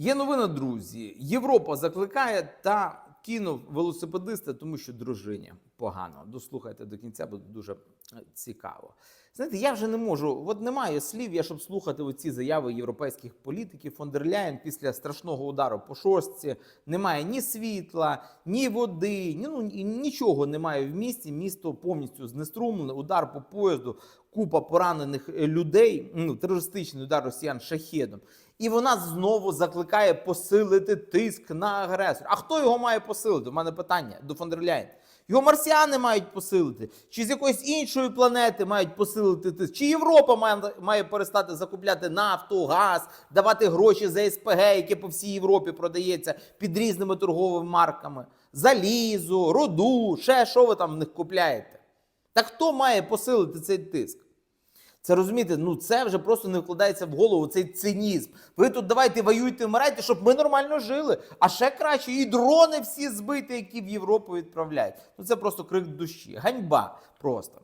Є новина, друзі. Європа закликає та кинув велосипедиста, тому що дружині погано. Дослухайте до кінця, буде дуже е, цікаво. Знаєте, я вже не можу, от немає слів, я щоб слухати оці заяви європейських політиків. Фон дер Ляєн після страшного удару по шостці немає ні світла, ні води, ні, ну, нічого немає в місті. Місто повністю знеструмлене, удар по поїзду, купа поранених е, людей, ну, терористичний удар росіян шахедом. І вона знову закликає посилити тиск на агресора. А хто його має посилити? У мене питання до фон дер Його марсіани мають посилити, чи з якоїсь іншої планети мають посилити тиск, чи Європа має, має перестати закупляти нафту, газ, давати гроші за СПГ, яке по всій Європі продається під різними торговими марками, залізо, руду, ще що ви там в них купляєте. Так хто має посилити цей тиск? Це розумієте, ну це вже просто не вкладається в голову цей цинізм. Ви тут давайте воюйте, вмирайте, щоб ми нормально жили. А ще краще і дрони всі збити, які в Європу відправляють. Ну це просто крик душі. Ганьба просто.